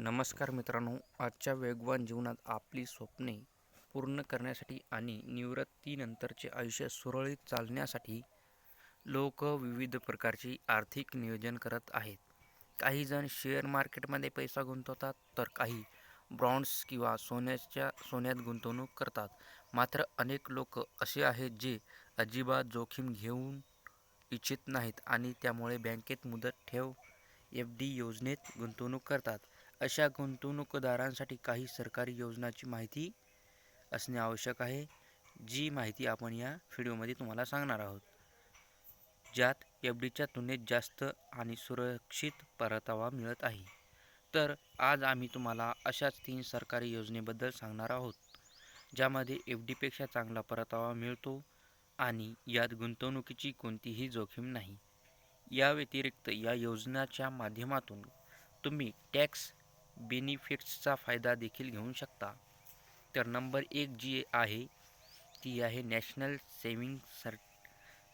नमस्कार मित्रांनो आजच्या वेगवान जीवनात आपली स्वप्ने पूर्ण करण्यासाठी आणि निवृत्तीनंतरचे आयुष्य सुरळीत चालण्यासाठी लोक विविध प्रकारची आर्थिक नियोजन करत आहेत. काही जण शेअर मार्केटमध्ये पैसा गुंतवतात तर काही ब्रॉन्ड्स किंवा सोन्याच्या सोन्यात गुंतवणूक करतात. मात्र अनेक लोक असे आहेत जे अजिबात जोखीम घेऊन इच्छित नाहीत आणि त्यामुळे बँकेत मुदत ठेव एफ डी योजनेत गुंतवणूक करतात. अशा गुंतवणूकदारांसाठी काही सरकारी योजनांची माहिती असणे आवश्यक आहे जी माहिती आपण या व्हिडिओमध्ये तुम्हाला सांगणार आहोत. ज्यात एफ डीच्या तुलनेत जास्त आणि सुरक्षित परतावा मिळत आहे. तर आज आम्ही तुम्हाला अशाच तीन सरकारी योजनेबद्दल सांगणार आहोत ज्यामध्ये एफ डीपेक्षा चांगला परतावा मिळतो आणि यात गुंतवणुकीची कोणतीही जोखीम नाही. या व्यतिरिक्त या योजनाच्या माध्यमातून तुम्ही टॅक्स बेनिफिट्सचा फायदा देखील घेऊ शकता. तर नंबर एक जी आहे ती आहे नॅशनल सेविंग सर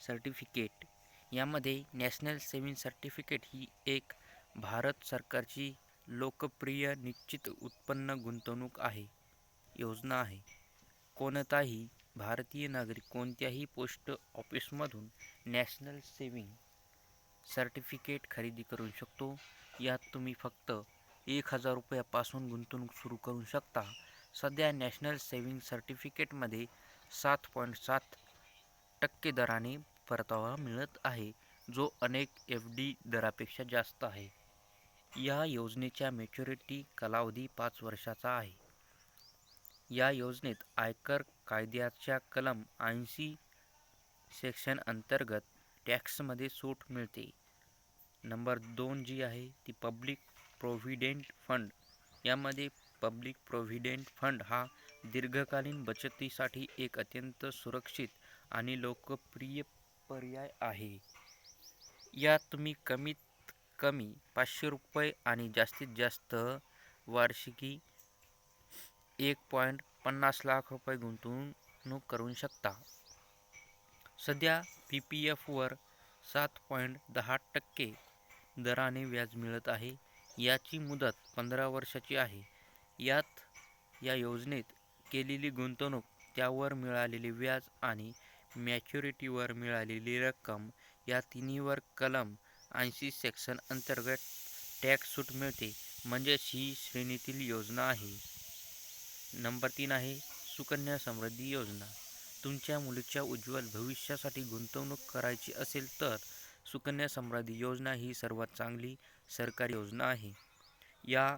सर्टिफिकेट. यामध्ये नॅशनल सेविंग सर्टिफिकेट ही एक भारत सरकारची लोकप्रिय निश्चित उत्पन्न गुंतवणूक आहे योजना आहे. कोणताही भारतीय नागरिक कोणत्याही पोस्ट ऑफिसमधून नॅशनल सेविंग सर्टिफिकेट खरेदी करू शकतो. यात तुम्ही फक्त एक हजार रुपयापासून गुंतवणूक सुरू करू शकता. सध्या नॅशनल सेव्हिंग सर्टिफिकेटमध्ये सात पॉईंट सात टक्के दराने परतावा मिळत आहे जो अनेक एफ डी दरापेक्षा जास्त आहे. या योजनेच्या मॅच्युरिटी कालावधी पाच वर्षाचा आहे. या योजनेत आयकर कायद्याच्या कलम ऐंशी सेक्शन अंतर्गत टॅक्समध्ये सूट मिळते. नंबर दोन जी आहे ती पब्लिक प्रोव्हिडेंट फंड यामध्ये पब्लिक प्रोव्हिडेंट फंड हा दीर्घकालीन बचतीसाठी एक अत्यंत सुरक्षित आणि लोकप्रिय पर्याय आहे. यात तुम्ही कमीत कमी पाचशे रुपये आणि जास्तीत जास्त वार्षिकी एक पॉईंट पन्नास लाख रुपये गुंतवणूक करू शकता. सध्या पी पी एफवर सात पॉईंट दहा टक्के दराने व्याज मिळत आहे. याची मुदत पंधरा वर्षाची आहे. यात या योजनेत केलेली गुंतवणूक त्यावर मिळालेले व्याज आणि मॅच्युरिटीवर मिळालेली रक्कम या तिन्हीवर कलम ऐंशी सेक्शन अंतर्गत टॅक्स सूट मिळते. म्हणजेच ही श्रेणीतील योजना आहे. नंबर तीन आहे सुकन्या समृद्धी योजना. तुमच्या मुलीच्या उज्ज्वल भविष्यासाठी गुंतवणूक करायची असेल तर सुकन्या समृद्धी योजना ही सर्वात चांगली सरकारी योजना आहे. या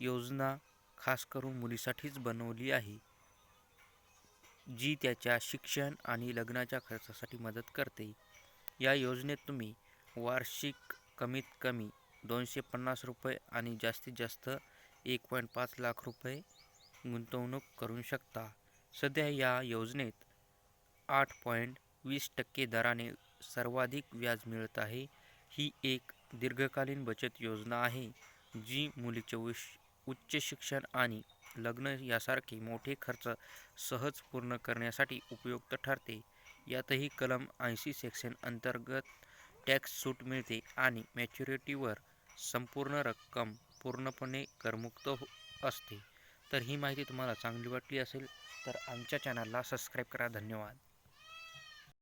योजना खास करून मुलीसाठीच बनवली आहे जी त्याच्या शिक्षण आणि लग्नाच्या खर्चासाठी मदत करते. या योजनेत तुम्ही वार्षिक कमीत कमी दोनशे पन्नास रुपये आणि जास्तीत जास्त एक पॉईंट पाच लाख रुपये गुंतवणूक करू शकता. सध्या या योजनेत आठ पॉईंट वीस टक्के दराने सर्वाधिक व्याज मिळत आहे. ही एक दीर्घकालीन बचत योजना आहे जी मुलीचे उश उच्च शिक्षण आणि लग्न यासारखे मोठे खर्च सहज पूर्ण करण्यासाठी उपयुक्त ठरते. यातही कलम ऐंशी सेक्शन अंतर्गत टॅक्स सूट मिळते आणि मॅच्युरिटीवर संपूर्ण रक्कम पूर्णपणे करमुक्त हो असते. तर ही माहिती तुम्हाला चांगली वाटली असेल तर आमच्या चॅनलला सबस्क्राईब करा. धन्यवाद.